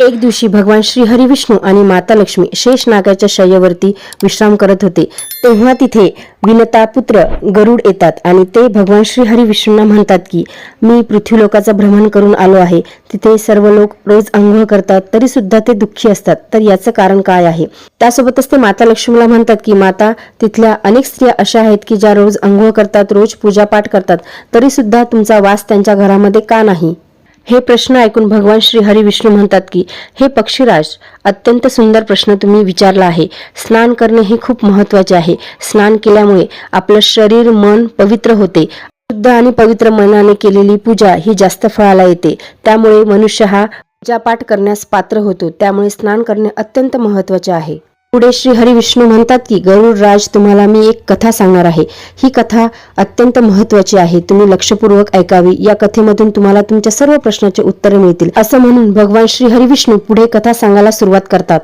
एक दिवशी भगवान श्री हरी विष्णू आणि माता लक्ष्मी शेष नागाच्या शय्येवरती विश्राम करत होते. तेव्हा तिथे विनता पुत्र गरुड येतात आणि ते भगवान श्री हरी विष्णूंना म्हणतात की मी पृथ्वीलोकाचा भ्रमण करून आलो आहे. तिथे सर्व लोक रोज अंघोळ करतात तरी सुद्धा ते दुःखी असतात. तर याचं कारण काय आहे? त्यासोबतच ते माता लक्ष्मीला म्हणतात की माता तिथल्या अनेक स्त्रिया अशा आहेत की ज्या रोज अंघोळ करतात रोज पूजापाठ करतात तरी सुद्धा तुमचा वास त्यांच्या घरामध्ये का नाही? हे प्रश्न ऐकून भगवान श्री हरी विष्णू म्हणतात की हे पक्षीराज अत्यंत सुंदर प्रश्न तुम्ही विचारला आहे. स्नान करणे हे खूप महत्त्वाचे आहे. स्नान केल्यामुळे आपलं शरीर मन पवित्र होते. शुद्ध आणि पवित्र मनाने केलेली पूजा ही जास्त फळाला येते. त्यामुळे मनुष्य हा पूजापाठ करण्यास पात्र होतो. त्यामुळे स्नान करणे अत्यंत महत्त्वाचे आहे. पुढे श्री हरी विष्णू म्हणतात की गरुड राज तुम्हाला मी एक कथा सांगणार आहे. ही कथा अत्यंत महत्वाची आहे. तुम्ही लक्षपूर्वक ऐकावी. या कथेमधून तुम्हाला तुमच्या सर्व प्रश्नाचे उत्तरे मिळतील. असं म्हणून भगवान श्री हरी विष्णू पुढे कथा सांगायला सुरुवात करतात.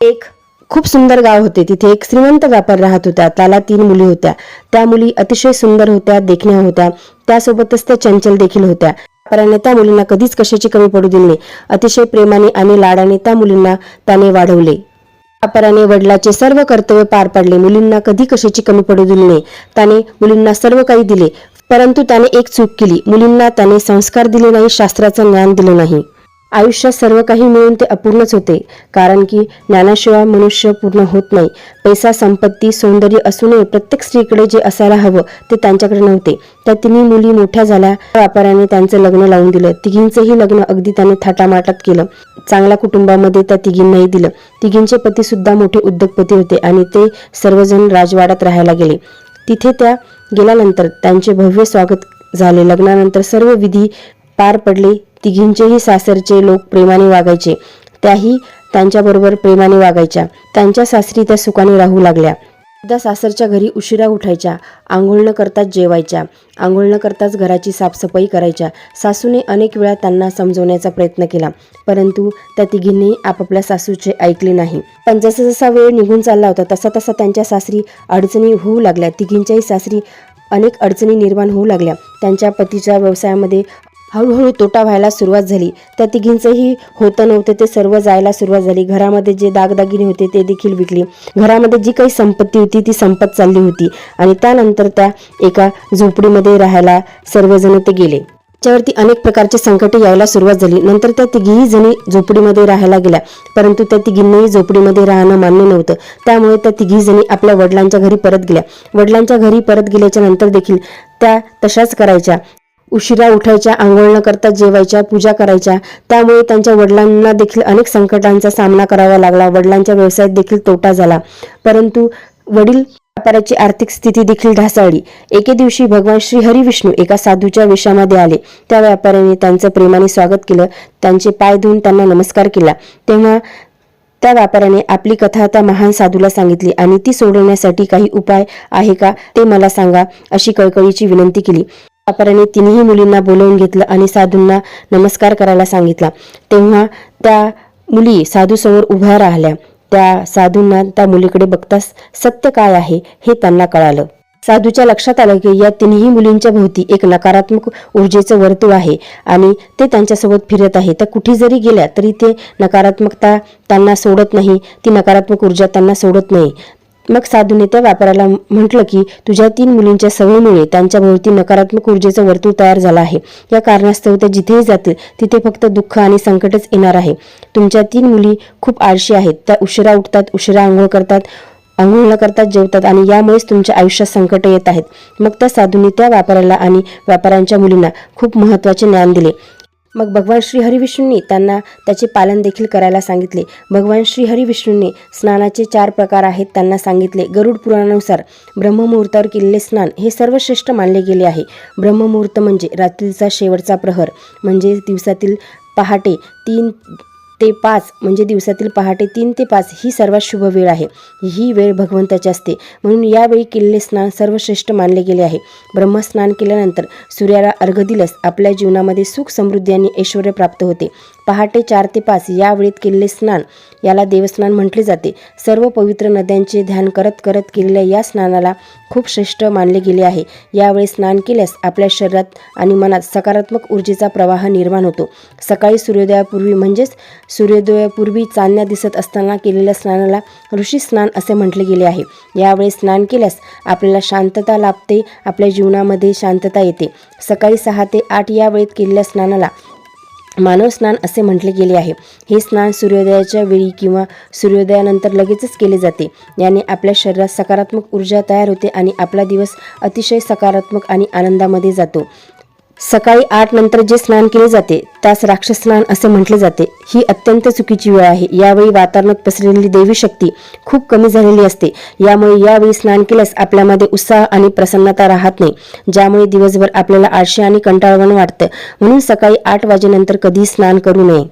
एक खूप सुंदर गाव होते. तिथे एक श्रीमंत व्यापार राहत होत्या त्याला तीन मुली होत्या. त्या मुली अतिशय सुंदर होत्या देखण्या होत्या. त्यासोबतच त्या चंचल देखील होत्या. व्यापाऱ्याने त्या मुलींना कधीच कशाची कमी पडू दिली नाही. अतिशय प्रेमाने आणि लाडाने त्या मुलींना त्याने वाढवले. व्यापाऱ्याने वडिलाचे सर्व कर्तव्य पार पाडले. मुलींना कधी कशाची कमी पडू दिली नाही. त्याने मुलींना सर्व काही दिले परंतु त्याने एक चूक केली. मुलींना त्याने संस्कार दिले नाही शास्त्राचं ज्ञान दिलं नाही. आयुष्यात सर्व काही मिळून ते अपूर्णच होते. कारण की ज्ञानाशिवाय मनुष्य पूर्ण होत नाही. पैसा संपत्ती सौंदर्य असूनही प्रत्येक स्त्रीकडे जे असायला हवं ते त्यांच्याकडे नव्हते. त्या तिन्ही मुली मोठ्या झाल्या. व्यापाऱ्याने त्यांचं लग्न लावून दिलं. तिघींचंही लग्न अगदी त्याने थाटामाटात केलं. चांगल्या कुटुंबामध्ये त्या तिघींनाही दिलं. तिघींचे पती सुद्धा मोठे उद्योगपती होते आणि ते सर्वजण राजवाड्यात राहायला गेले. तिथे त्या गेल्यानंतर त्यांचे भव्य स्वागत झाले. लग्नानंतर सर्व विधी पार पडले. तिघींचेही सासरचे लोक प्रेमाने वागायचे. त्याही त्यांच्याबरोबर प्रेमाने वागायच्या. त्यांच्या सासरी त्या सुखाने राहू लागल्या. एकदा सासरच्या घरी उशिरा उठायच्या. आंघोळ न करताच जेवायच्या. आंघोळ न करताच घराची साफसफाई करायच्या. सासूने अनेक वेळा त्यांना समजवण्याचा प्रयत्न केला. परंतु त्या तिघींनी आपापल्या सासूचे ऐकले नाही. पण जसा जसा वेळ निघून चालला होता तसा तसा त्यांच्या सासरी अडचणी होऊ लागल्या. तिघींच्याही सासरी अनेक अडचणी निर्माण होऊ लागल्या. त्यांच्या पतीच्या व्यवसायामध्ये हळूहळू तोटा व्हायला सुरुवात झाली. त्या तिघींचंही होतं नव्हतं ते सर्व जायला सुरुवात झाली. घरामध्ये जे दागदागिने होते ते देखील विकले. घरामध्ये जी काही संपत्ती होती ती संपत चालली होती आणि त्यानंतर त्या एका झोपडीमध्ये राहायला सर्वजण ते गेले. त्याच्यावरती अनेक प्रकारचे संकटे यायला सुरुवात झाली. नंतर त्या तिघीही जणी झोपडीमध्ये राहायला गेल्या. परंतु त्या तिघींनाही झोपडीमध्ये राहणं मान्य नव्हतं. त्यामुळे त्या तिघी जणी आपल्या वडिलांच्या घरी परत गेल्या. वडिलांच्या घरी परत गेल्याच्यानंतर देखील त्या तशाच करायच्या. उशिरा उठायच्या आंघोळ न करता जेवायच्या पूजा करायच्या. त्यामुळे त्यांच्या वडिलांना देखील अनेक संकटांचा सामना करावा लागला. वडिलांच्या व्यवसायात देखील तोटा झाला. परंतु वडील व्यापाराची आर्थिक स्थिती देखील ढासाळली. एके दिवशी भगवान श्री हरी विष्णू एका साधूच्या वेशामध्ये आले. त्या व्यापाऱ्याने त्यांचं प्रेमाने स्वागत केलं. त्यांचे पाय धुवून त्यांना नमस्कार केला. तेव्हा त्या व्यापाऱ्याने आपली कथा त्या महान साधूला सांगितली आणि ती सोडवण्यासाठी काही उपाय आहे का ते मला सांगा अशी कळकळीची विनंती केली. व्यापाऱ्याने तिन्ही मुलींना बोलवून घेतलं आणि साधूंना नमस्कार करायला सांगितला. तेव्हा त्या मुली साधूसमोर उभ्या राहिल्या. त्या साधूंना त्या मुलीकडे बघताच सत्य काय आहे हे त्यांना कळालं. साधूच्या लक्षात आलं की या तिन्ही मुलींच्या भोवती एक नकारात्मक ऊर्जेचं वर्तुळ आहे आणि ते त्यांच्यासोबत फिरत आहे. त्या कुठे जरी गेल्या तरी ते नकारात्मकता त्यांना सोडत नाही. ती नकारात्मक ऊर्जा त्यांना सोडत नाही. मग साधूने त्या व्यापाऱ्याला म्हटलं की तुझ्या तीन मुलींच्या सवयीमुळे त्यांच्या भोवती नकारात्मक ऊर्जेचं वर्तुळ तयार झालं आहे. या कारणास्तव त्या जिथेही जातील तिथे फक्त दुःख आणि संकटच येणार आहे. तुमच्या तीन मुली खूप आळशी आहेत. त्या उशिरा उठतात उशिरा आंघोळ करतात आंघोळ न करतात जेवतात आणि यामुळेच तुमच्या आयुष्यात संकट येत आहेत. मग त्या साधूंनी त्या व्यापाऱ्याला आणि व्यापाऱ्यांच्या मुलींना खूप महत्त्वाचे ज्ञान दिले. मग भगवान श्री हरिविष्णूंनी त्यांना त्याचे पालन देखील करायला सांगितले. भगवान श्री हरिविष्णूंनी स्नानाचे चार प्रकार आहेत त्यांना सांगितले. गरुड पुराणानुसार ब्रह्ममुहूर्तावर केलेले स्नान हे सर्वश्रेष्ठ मानले गेले आहे. ब्रह्ममुहूर्त म्हणजे रात्रीचा शेवटचा प्रहर म्हणजे दिवसातील पहाटे तीन ते पाच म्हणजे दिवसातील पहाटे तीन ते पाच ही सर्वात शुभ वेळ आहे. ही वेळ भगवंताची असते. म्हणून यावेळी केलेले स्नान सर्वश्रेष्ठ मानले गेले आहे. ब्रह्मस्नान केल्यानंतर सूर्याला अर्घ दिल्यास आपल्या जीवनामध्ये सुख समृद्धी आणि ऐश्वर प्राप्त होते. पहाटे चार ते पाच या वेळेत केलेले स्नान याला देवस्नान म्हटले जाते. सर्व पवित्र नद्यांचे ध्यान करत करत केलेल्या या स्नानाला खूप श्रेष्ठ मानले गेले आहे. यावेळी स्नान केल्यास आपल्या शरीरात आणि मनात सकारात्मक ऊर्जेचा प्रवाह निर्माण होतो. सकाळी सूर्योदयापूर्वी म्हणजेच सूर्योदयापूर्वी चांदण्या दिसत असताना केलेल्या स्नानाला ऋषी स्नान असे म्हटले गेले आहे. यावेळी स्नान केल्यास आपल्याला शांतता लाभते आपल्या जीवनामध्ये शांतता येते. सकाळी सहा ते आठ या वेळेत केलेल्या स्नानाला मानव स्नान असे म्हटले गेले आहे. हे स्नान सूर्योदयाच्या वेळी किंवा सूर्योदयानंतर लगेचच केले जाते. याने आपल्या शरीरात सकारात्मक ऊर्जा तयार होते आणि आपला दिवस अतिशय सकारात्मक आणि आनंदामध्ये जातो. सकाळी आठ नंतर जे स्नान केले जाते त्यास राक्षस स्नान असे म्हटले जाते. ही अत्यंत चुकीची वेळ आहे. यावेळी वातावरणात पसरलेली देवी शक्ती खूप कमी झालेली असते. यामुळे यावेळी स्नान केल्यास आपल्यामध्ये उत्साह आणि प्रसन्नता राहत नाही ज्यामुळे दिवसभर आपल्याला आळशी आणि कंटाळवण वाटतं. म्हणून सकाळी आठ वाजेनंतर कधीही स्नान करू नये.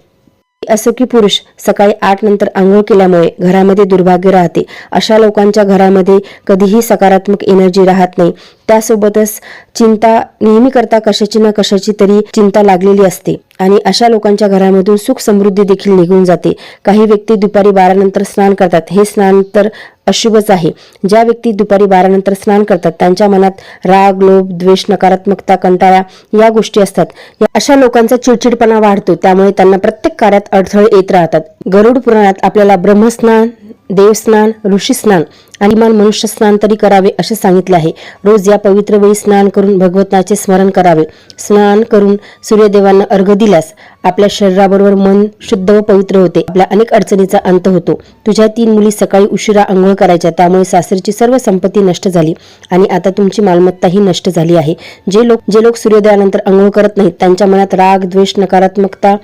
असो की पुरुष सकाळी आठ नंतर आंघोळ केल्यामुळे घरामध्ये दुर्भाग्य राहते. अशा लोकांच्या घरामध्ये कधीही सकारात्मक एनर्जी राहत नाही. त्यासोबतच चिंता नेहमी करता कशाची ना कशाची तरी चिंता लागलेली असते. आणि अशा लोकांच्या घरामधून सुख समृद्धी देखील निघून जाते. काही व्यक्ती दुपारी बारा नंतर स्नान करतात. हे स्नान तर अशुभच आहे. ज्या व्यक्ती दुपारी बारा नंतर स्नान करतात त्यांच्या मनात राग लोभ द्वेष नकारात्मकता कंटाळा या गोष्टी असतात. या अशा लोकांचा चिडचिडपणा वाढतो. त्यामुळे त्यांना प्रत्येक कार्यात अडथळे येत राहतात. गरुड पुराणात आपल्याला ब्रह्मस्नान देवस्नान ऋषी स्नान आणि मान मनुष्य स्नान तरी करावे असे सांगितले आहे. रोज या पवित्र वेळी स्नान करून भगवंताचे स्मरण करावे. स्नान करून सूर्यदेवांना अर्घ दिल्यास आपल्या शरीराबरोबर मन शुद्ध व पवित्र होते. आपल्या अनेक अडचणीचा अंत होतो. तुझ्या तीन मुली सकाळी उशिरा आंघोळ करायच्या. त्यामुळे सासरीची सर्व संपत्ती नष्ट झाली आणि आता तुमची मालमत्ताही नष्ट झाली आहे. जे लोक जे लोक सूर्योदयानंतर आंघोळ करत नाहीत त्यांच्या मनात राग द्वेष नकारात्मकता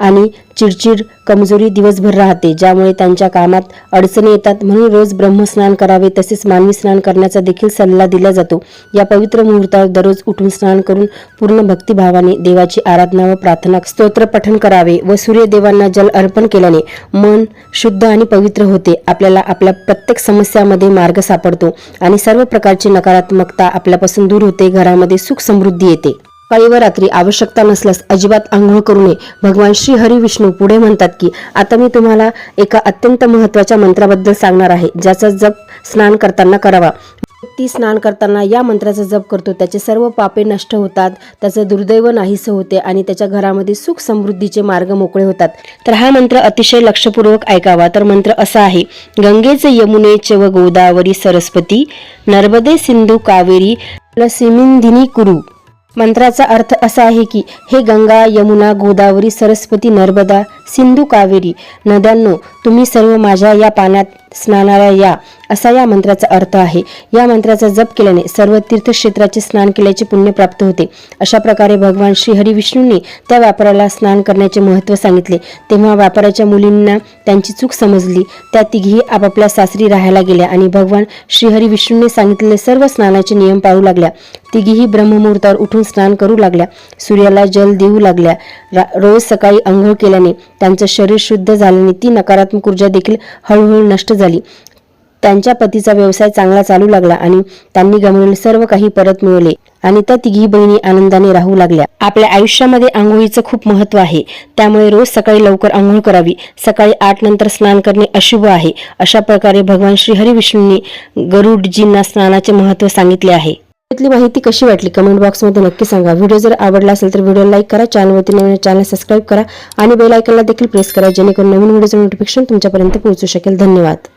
आणि चिडचिड कमजोरी दिवसभर राहते ज्यामुळे त्यांच्या कामात अडचणी येतात. म्हणून रोज ब्रह्मस्नान करावे तसेच मानवी स्नान करण्याचा देखील सल्ला दिला जातो. या पवित्र मुहूर्तावर दररोज उठून स्नान करून पूर्ण भक्तिभावाने देवाची आराधना व प्रार्थना स्तोत्र पठण करावे व सूर्यदेवांना जल अर्पण केल्याने मन शुद्ध आणि पवित्र होते. आपल्याला आपल्या प्रत्येक समस्यामध्ये मार्ग सापडतो आणि सर्व प्रकारची नकारात्मकता आपल्यापासून दूर होते. घरामध्ये सुख समृद्धी येते. सकाळी व रात्री आवश्यकता नसल्यास अजिबात आंघोळ करू नये. भगवान श्री हरी विष्णू पुढे म्हणतात की आता मी तुम्हाला एका अत्यंत महत्त्वाच्या मंत्राबद्दल सांगणार आहे ज्याचा जप स्नान करताना करावा. ती स्नान करताना या मंत्राचा जप करतो. त्याचे सर्व पापे नष्ट होतात त्याचं दुर्दैव नाहीसं होते आणि त्याच्या घरामध्ये सुख समृद्धीचे मार्ग मोकळे होतात. तर हा मंत्र अतिशय लक्षपूर्वक ऐकावा. तर मंत्र असा आहे गंगेचे यमुने चव गोदावरी सरस्वती नर्मदे सिंधू कावेरी सिमिंधिनी कुरु. मंत्राचा अर्थ असा आहे की हे गंगा यमुना गोदावरी सरस्वती नर्मदा सिंधू कावेरी नद्यांनो तुम्ही सर्व माझ्या या पाण्यात स्नानाला या असा या मंत्राचा अर्थ आहे. या मंत्राचा जप केल्याने सर्व तीर्थक्षेत्राचे स्नान केल्याचे पुण्य प्राप्त होते. अशा प्रकारे भगवान श्री हरी विष्णूंनी त्या व्यापाराला स्नान करण्याचे महत्त्व सांगितले. तेव्हा व्यापाराच्या मुलींना त्यांची चूक समजली. त्या तिघी आपापल्या सासरी राहायला गेल्या आणि भगवान श्रीहरी विष्णूंनी सांगितलेले सर्व स्नानाचे नियम पाळू लागल्या. तिघीही ब्रह्ममुहूर्तावर उठून स्नान करू लागल्या. सूर्याला जल देऊ लागल्या. रा- रोज सकाळी आंघोळ केल्याने त्यांचं शरीर शुद्ध झाल्याने ती नकारात्मक ऊर्जा देखील हळूहळू नष्ट झाली. त्यांच्या पतीचा व्यवसाय चांगला चालू लागला आणि त्यांनी गमवलेले सर्व काही परत मिळवले आणि त्या तिघी बहिणी आनंदाने राहू लागल्या. आपल्या आयुष्यामध्ये आंघोळीचं खूप महत्त्व आहे. त्यामुळे रोज सकाळी लवकर आंघोळ करावी सकाळी आठ नंतर स्नान करणे अशुभ आहे अशा प्रकारे भगवान श्रीहरी विष्णूंनी गरुडजींना स्नानाचे महत्त्व सांगितले आहे. यातली माहिती कशी वाटली? कमेंट बॉक्समध्ये नक्की सांगा. व्हिडिओ जर आवडला असेल तर व्हिडिओ लाईक करा. चॅनलवरती नवीन चॅनल सबस्क्राईब करा. आणि बेल आयकनला देखील प्रेस करा जेणेकरून नवीन व्हिडिओचं नोटिफिकेशन तुमच्यापर्यंत पोहोचू शकेल. धन्यवाद.